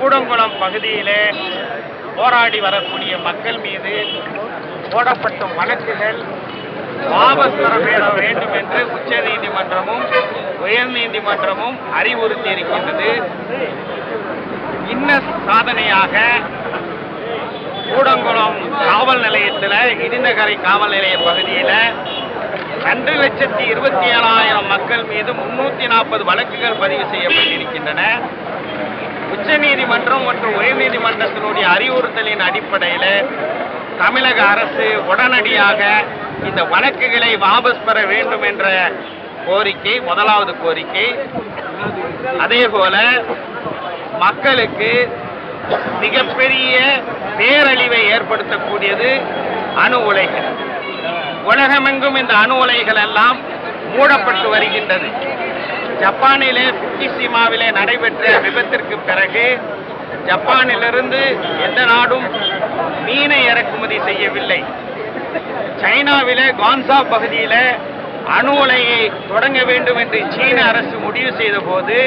கூடங்குளம் பகுதியிலே போராடி வரக்கூடிய மக்கள் மீது போடப்பட்ட வழக்குகள் வாபஸ் பெற வேண்டும் என்று உச்ச நீதிமன்றமும் உயர் நீதிமன்றமும் அறிவுறுத்தி இருக்கின்றது இன்ன சாதனையாக கூடங்குளம் காவல் நிலையத்தில் இடிந்தகரை காவல் நிலைய பகுதியில் ரெண்டு லட்சத்தி இருபத்தி ஏழாயிரம் மக்கள் மீது முன்னூத்தி நாற்பது வழக்குகள் பதிவு செய்யப்பட்டிருக்கின்றன. உச்சநீதிமன்றம் மற்றும் உயர்நீதிமன்றத்தினுடைய அறிவுறுத்தலின் அடிப்படையில் தமிழக அரசு உடனடியாக இந்த வழக்குகளை வாபஸ் பெற வேண்டும் என்ற கோரிக்கை முதலாவது கோரிக்கை. அதே போல மக்களுக்கு மிகப்பெரிய பேரழிவை ஏற்படுத்தக்கூடியது அணு உலைகள். உலகமெங்கும் இந்த அணு உலைகள் எல்லாம் மூடப்பட்டு வருகின்றது ஜப்பானிலே புக்கிசிமாவிலே நடைபெற்ற விபத்திற்கு பிறகு ஜப்பானிலிருந்து எந்த நாடும் மீனை இறக்குமதி செய்யவில்லை. சைனாவிலே கான்சா பகுதியில அணு உலையை தொடங்க வேண்டும் என்று சீன அரசு முடிவு செய்த போது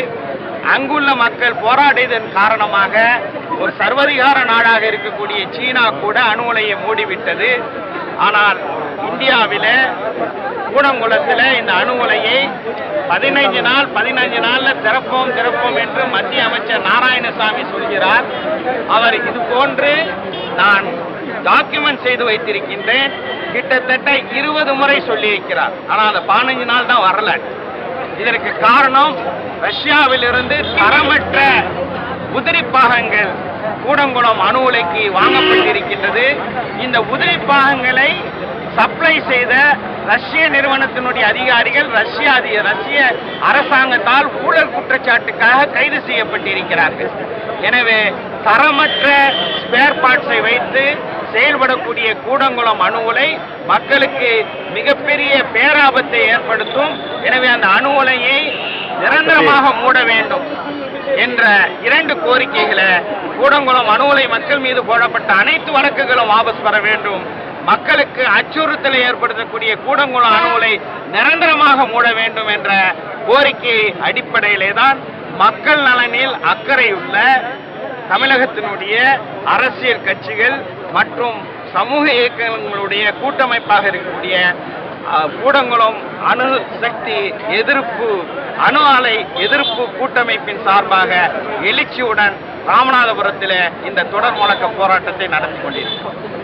அங்குள்ள மக்கள் போராடியதன் காரணமாக ஒரு சர்வதிகார நாடாக இருக்கக்கூடிய சீனா கூட அணு உலையை மூடிவிட்டது. ஆனால் இந்தியாவில கூடங்குளத்தில் இந்த அணு உலையை பதினைஞ்சு நாள் பதினைஞ்சு நாள்ல திறப்போம் திறப்போம் என்று மத்திய அமைச்சர் நாராயணசாமி சொல்கிறார். அவர் இது போன்று நான் டாக்குமெண்ட் செய்து வைத்திருக்கின்றேன். கிட்டத்தட்ட இருபது முறை சொல்லியிருக்கிறார். ஆனால் அந்த பதினஞ்சு நாள் தான் வரல. இதற்கு காரணம் ரஷ்யாவிலிருந்து தரமற்ற உதிரி பாகங்கள் கூடங்குளம் அணு உலைக்கு வாங்கப்பட்டிருக்கின்றது. இந்த உதிரி பாகங்களை சப்ளை செய்த ரஷ்ய நிறுவனத்தினுடைய அதிகாரிகள் ரஷ்ய ரஷ்ய அரசாங்கத்தால் ஊழல் குற்றச்சாட்டுக்காக கைது செய்யப்பட்டிருக்கிறார்கள். எனவே தரமற்ற ஸ்பேர் பார்ட்ஸை வைத்து செயல்படக்கூடிய கூடங்குளம் அணு உலை மக்களுக்கு மிகப்பெரிய பேராபத்தை ஏற்படுத்தும். எனவே அந்த அணு உலையை நிரந்தரமாக மூட வேண்டும் என்ற இரண்டு கோரிக்கைகளை கூடங்குளம் அணு உலை மக்கள் மீது போடப்பட்ட அனைத்து வழக்குகளும் வாபஸ் பெற வேண்டும். மக்களுக்கு அச்சுறுத்தலை ஏற்படுத்தக்கூடிய கூடங்குளம் அணு நிரந்தரமாக மூட வேண்டும் என்ற கோரிக்கை அடிப்படையிலே தான் மக்கள் நலனில் அக்கறையுள்ள தமிழகத்தினுடைய அரசியல் கட்சிகள் மற்றும் சமூக இயக்கங்களுடைய கூட்டமைப்பாக இருக்கக்கூடிய கூடங்குளம் அணு சக்தி எதிர்ப்பு அணு ஆலை எதிர்ப்பு கூட்டமைப்பின் சார்பாக எழுச்சியுடன் ராமநாதபுரத்தில் இந்த தொடர் முழக்க போராட்டத்தை நடத்தி கொண்டிருக்கிறோம்.